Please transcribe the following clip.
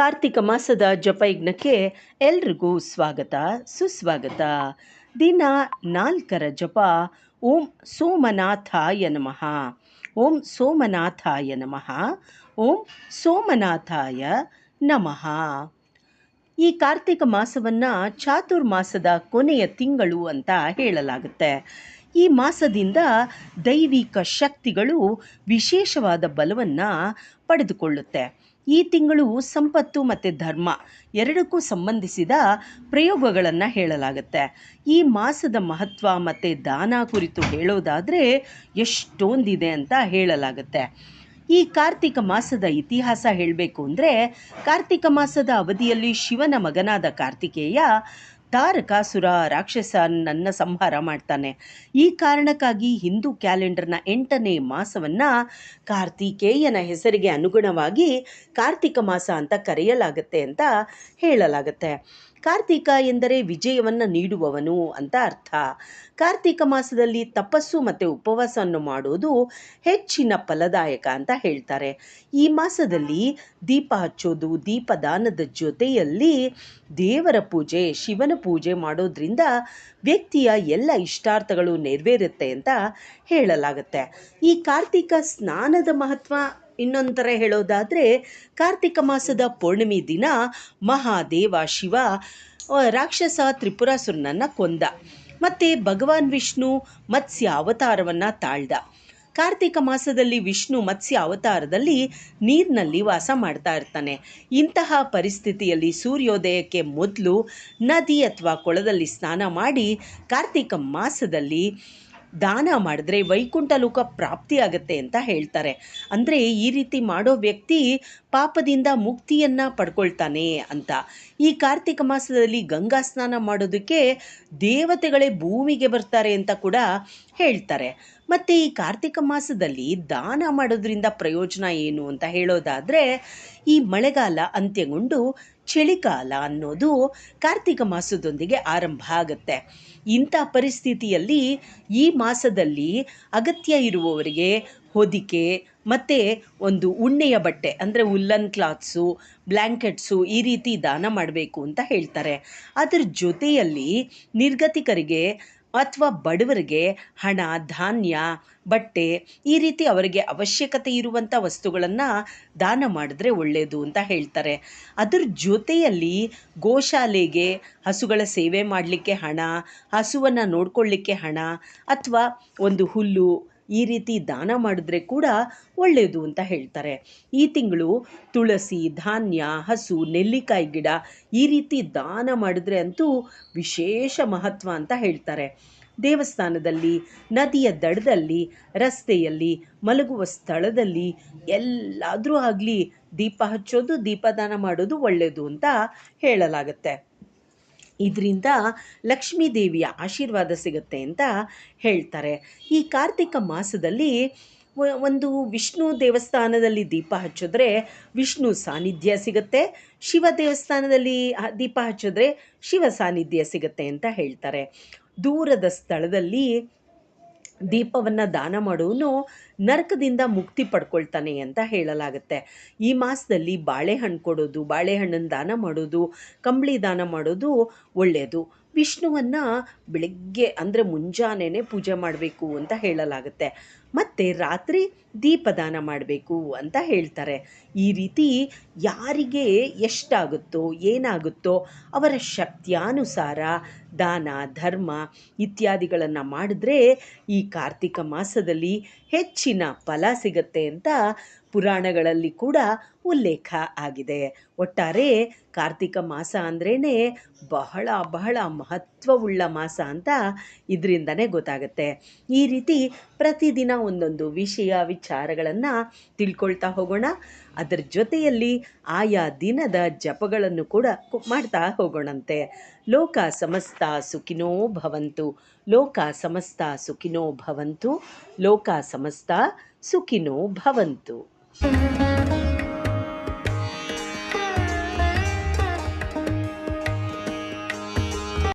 ಕಾರ್ತಿಕ ಮಾಸದ ಜಪಯಜ್ಞಕ್ಕೆ ಎಲ್ರಿಗೂ ಸ್ವಾಗತ, ಸುಸ್ವಾಗತ. ದಿನ ನಾಲ್ಕರ ಜಪ, ಓಂ ಸೋಮನಾಥಾಯ ನಮಃ. ಓಂ ಸೋಮನಾಥಾಯ ನಮಃ. ಓಂ ಸೋಮನಾಥಾಯ ನಮಃ. ಈ ಕಾರ್ತಿಕ ಮಾಸವನ್ನು ಚಾತುರ್ಮಾಸದ ಕೊನೆಯ ತಿಂಗಳು ಅಂತ ಹೇಳಲಾಗುತ್ತೆ. ಈ ಮಾಸದಿಂದ ದೈವಿಕ ಶಕ್ತಿಗಳು ವಿಶೇಷವಾದ ಬಲವನ್ನು ಪಡೆದುಕೊಳ್ಳುತ್ತೆ. ಈ ತಿಂಗಳು ಸಂಪತ್ತು ಮತ್ತು ಧರ್ಮ ಎರಡಕ್ಕೂ ಸಂಬಂಧಿಸಿದ ಪ್ರಯೋಗಗಳನ್ನು ಹೇಳಲಾಗುತ್ತೆ. ಈ ಮಾಸದ ಮಹತ್ವ ಮತ್ತು ದಾನ ಕುರಿತು ಹೇಳೋದಾದರೆ ಎಷ್ಟೊಂದಿದೆ ಅಂತ ಹೇಳಲಾಗುತ್ತೆ. ಈ ಕಾರ್ತಿಕ ಮಾಸದ ಇತಿಹಾಸ ಹೇಳಬೇಕು ಅಂದರೆ ಕಾರ್ತಿಕ ಮಾಸದ ಅವಧಿಯಲ್ಲಿ ಶಿವನ ಮಗನಾದ ಕಾರ್ತಿಕೇಯ ತಾರಕಾಸುರ ರಾಕ್ಷಸನನ್ನ ಸಂಹಾರ ಮಾಡ್ತಾನೆ. ಈ ಕಾರಣಕ್ಕಾಗಿ ಹಿಂದೂ ಕ್ಯಾಲೆಂಡರ್ನ ಎಂಟನೇ ಮಾಸವನ್ನು ಕಾರ್ತಿಕೇಯನ ಹೆಸರಿಗೆ ಅನುಗುಣವಾಗಿ ಕಾರ್ತಿಕ ಮಾಸ ಅಂತ ಕರೆಯಲಾಗುತ್ತೆ ಅಂತ ಹೇಳಲಾಗುತ್ತೆ. ಕಾರ್ತಿಕ ಎಂದರೆ ವಿಜಯವನ್ನು ನೀಡುವವನು ಅಂತ ಅರ್ಥ. ಕಾರ್ತಿಕ ಮಾಸದಲ್ಲಿ ತಪಸ್ಸು ಮತ್ತು ಉಪವಾಸವನ್ನು ಮಾಡೋದು ಹೆಚ್ಚಿನ ಫಲದಾಯಕ ಅಂತ ಹೇಳ್ತಾರೆ. ಈ ಮಾಸದಲ್ಲಿ ದೀಪ ಹಚ್ಚೋದು, ದೀಪದಾನದ ಜೊತೆಯಲ್ಲಿ ದೇವರ ಪೂಜೆ, ಶಿವನ ಪೂಜೆ ಮಾಡೋದ್ರಿಂದ ವ್ಯಕ್ತಿಯ ಎಲ್ಲ ಇಷ್ಟಾರ್ಥಗಳು ನೆರವೇರುತ್ತೆ ಅಂತ ಹೇಳಲಾಗುತ್ತೆ. ಈ ಕಾರ್ತಿಕ ಸ್ನಾನದ ಮಹತ್ವ ಇನ್ನೊಂದು ಥರ ಹೇಳೋದಾದರೆ, ಕಾರ್ತಿಕ ಮಾಸದ ಪೌರ್ಣಿಮೆ ದಿನ ಮಹಾದೇವ ಶಿವ ರಾಕ್ಷಸ ತ್ರಿಪುರಾಸುರನನ್ನು ಕೊಂದ. ಮತ್ತು ಭಗವಾನ್ ವಿಷ್ಣು ಮತ್ಸ್ಯ ಅವತಾರವನ್ನು ತಾಳ್ದ. ಕಾರ್ತಿಕ ಮಾಸದಲ್ಲಿ ವಿಷ್ಣು ಮತ್ಸ್ಯ ಅವತಾರದಲ್ಲಿ ನೀರಿನಲ್ಲಿ ವಾಸ ಮಾಡ್ತಾ ಇರ್ತಾನೆ. ಇಂತಹ ಪರಿಸ್ಥಿತಿಯಲ್ಲಿ ಸೂರ್ಯೋದಯಕ್ಕೆ ಮೊದಲು ನದಿ ಅಥವಾ ಕೊಳದಲ್ಲಿ ಸ್ನಾನ ಮಾಡಿ ಕಾರ್ತಿಕ ಮಾಸದಲ್ಲಿ ದಾನ ಮಾಡಿದ್ರೆ ವೈಕುಂಠ ಲೋಕ ಪ್ರಾಪ್ತಿಯಾಗತ್ತೆ ಅಂತ ಹೇಳ್ತಾರೆ. ಅಂದರೆ ಈ ರೀತಿ ಮಾಡೋ ವ್ಯಕ್ತಿ ಪಾಪದಿಂದ ಮುಕ್ತಿಯನ್ನು ಪಡ್ಕೊಳ್ತಾನೆ ಅಂತ. ಈ ಕಾರ್ತಿಕ ಮಾಸದಲ್ಲಿ ಗಂಗಾ ಸ್ನಾನ ಮಾಡೋದಕ್ಕೆ ದೇವತೆಗಳೇ ಭೂಮಿಗೆ ಬರ್ತಾರೆ ಅಂತ ಕೂಡ ಹೇಳ್ತಾರೆ. ಮತ್ತು ಈ ಕಾರ್ತಿಕ ಮಾಸದಲ್ಲಿ ದಾನ ಮಾಡೋದ್ರಿಂದ ಪ್ರಯೋಜನ ಏನು ಅಂತ ಹೇಳೋದಾದರೆ, ಈ ಮಳೆಗಾಲ ಅಂತ್ಯಗೊಂಡು ಚಳಿಗಾಲ ಅನ್ನೋದು ಕಾರ್ತಿಕ ಮಾಸದೊಂದಿಗೆ ಆರಂಭ ಆಗುತ್ತೆ. ಇಂಥ ಪರಿಸ್ಥಿತಿಯಲ್ಲಿ ಈ ಮಾಸದಲ್ಲಿ ಅಗತ್ಯ ಇರುವವರಿಗೆ ಹೊದಿಕೆ, ಮತ್ತು ಒಂದು ಉಣ್ಣೆಯ ಬಟ್ಟೆ, ಅಂದರೆ ಉಲ್ಲನ್ ಕ್ಲಾತ್ಸು ಬ್ಲ್ಯಾಂಕೆಟ್ಸು ಈ ರೀತಿ ದಾನ ಮಾಡಬೇಕು ಅಂತ ಹೇಳ್ತಾರೆ. ಅದರ ಜೊತೆಯಲ್ಲಿ ನಿರ್ಗತಿಕರಿಗೆ ಅಥವಾ ಬಡವರಿಗೆ ಹಣ, ಧಾನ್ಯ, ಬಟ್ಟೆ ಈ ರೀತಿ ಅವರಿಗೆ ಅವಶ್ಯಕತೆ ಇರುವಂಥ ವಸ್ತುಗಳನ್ನು ದಾನ ಮಾಡಿದ್ರೆ ಒಳ್ಳೆಯದು ಅಂತ ಹೇಳ್ತಾರೆ. ಅದರ ಜೊತೆಯಲ್ಲಿ ಗೋಶಾಲೆಗೆ ಹಸುಗಳ ಸೇವೆ ಮಾಡಲಿಕ್ಕೆ ಹಣ, ಹಸುವನ್ನು ನೋಡ್ಕೊಳ್ಳಿಕ್ಕೆ ಹಣ, ಅಥವಾ ಒಂದು ಹುಲ್ಲು ಈ ರೀತಿ ದಾನ ಮಾಡಿದ್ರೆ ಕೂಡ ಒಳ್ಳೆಯದು ಅಂತ ಹೇಳ್ತಾರೆ. ಈ ತಿಂಗಳು ತುಳಸಿ, ಧಾನ್ಯ, ಹಸು, ನೆಲ್ಲಿಕಾಯಿ ಗಿಡ ಈ ರೀತಿ ದಾನ ಮಾಡಿದ್ರೆ ಅಂತೂ ವಿಶೇಷ ಮಹತ್ವ ಅಂತ ಹೇಳ್ತಾರೆ. ದೇವಸ್ಥಾನದಲ್ಲಿ, ನದಿಯ ದಡದಲ್ಲಿ, ರಸ್ತೆಯಲ್ಲಿ, ಮಲಗುವ ಸ್ಥಳದಲ್ಲಿ ಎಲ್ಲಾದರೂ ಆಗಲಿ ದೀಪ ಹಚ್ಚೋದು, ದೀಪದಾನ ಮಾಡೋದು ಒಳ್ಳೆಯದು ಅಂತ ಹೇಳಲಾಗುತ್ತೆ. ಇದರಿಂದ ಲಕ್ಷ್ಮೀ ದೇವಿಯ ಆಶೀರ್ವಾದ ಸಿಗುತ್ತೆ ಅಂತ ಹೇಳ್ತಾರೆ. ಈ ಕಾರ್ತಿಕ ಮಾಸದಲ್ಲಿ ಒಂದು ವಿಷ್ಣು ದೇವಸ್ಥಾನದಲ್ಲಿ ದೀಪ ಹಚ್ಚಿದ್ರೆ ವಿಷ್ಣು ಸಾನ್ನಿಧ್ಯ ಸಿಗುತ್ತೆ. ಶಿವ ದೇವಸ್ಥಾನದಲ್ಲಿ ದೀಪ ಹಚ್ಚಿದ್ರೆ ಶಿವ ಸಾನ್ನಿಧ್ಯ ಸಿಗುತ್ತೆ ಅಂತ ಹೇಳ್ತಾರೆ. ದೂರದ ಸ್ಥಳದಲ್ಲಿ ದೀಪವನ್ನು ದಾನ ಮಾಡೋನು ನರಕದಿಂದ ಮುಕ್ತಿ ಪಡ್ಕೊಳ್ತಾನೆ ಅಂತ ಹೇಳಲಾಗುತ್ತೆ. ಈ ಮಾಸದಲ್ಲಿ ಬಾಳೆಹಣ್ಣು ಕೊಡೋದು, ಬಾಳೆಹಣ್ಣನ್ನು ದಾನ ಮಾಡೋದು ಕಂಬಳಿ ದಾನ ಮಾಡೋದು ಒಳ್ಳೆಯದು ವಿಷ್ಣುವನ್ನು ಬೆಳಗ್ಗೆ ಅಂದರೆ ಮುಂಜಾನೆಯೇ ಪೂಜೆ ಮಾಡಬೇಕು ಅಂತ ಹೇಳಲಾಗುತ್ತೆ. ಮತ್ತು ರಾತ್ರಿ ದೀಪದಾನ ಮಾಡಬೇಕು ಅಂತ ಹೇಳ್ತಾರೆ. ಈ ರೀತಿ ಯಾರಿಗೆ ಎಷ್ಟಾಗುತ್ತೋ, ಏನಾಗುತ್ತೋ ಅವರ ಶಕ್ತಿಯಾನುಸಾರ ದಾನ, ಧರ್ಮ ಇತ್ಯಾದಿಗಳನ್ನು ಮಾಡಿದ್ರೆ ಈ ಕಾರ್ತಿಕ ಮಾಸದಲ್ಲಿ ಹೆಚ್ಚಿನ ಫಲ ಸಿಗುತ್ತೆ ಅಂತ ಪುರಾಣಗಳಲ್ಲಿ ಕೂಡ ಉಲ್ಲೇಖ ಆಗಿದೆ. ಒಟ್ಟಾರೆ ಕಾರ್ತಿಕ ಮಾಸ ಅಂದ್ರೇ ಬಹಳ ಬಹಳ ಮಹತ್ವವುಳ್ಳ ಮಾಸ ಅಂತ ಇದರಿಂದನೇ ಗೊತ್ತಾಗುತ್ತೆ. ಈ ರೀತಿ ಪ್ರತಿದಿನ ಒಂದೊಂದು ವಿಷಯ, ವಿಚಾರಗಳನ್ನು ತಿಳ್ಕೊಳ್ತಾ ಹೋಗೋಣ. ಅದರ ಜೊತೆಯಲ್ಲಿ ಆಯಾ ದಿನದ ಜಪಗಳನ್ನು ಕೂಡ ಮಾಡ್ತಾ ಹೋಗೋಣಂತೆ. ಲೋಕ ಸಮಸ್ತ ಸುಖಿನೋ ಭವಂತು, ಲೋಕ ಸಮಸ್ತ ಸುಖಿನೋ ಭವಂತು, ಲೋಕ ಸಮಸ್ತ ಸುಖಿನೋ ಭವಂತು. Thank you.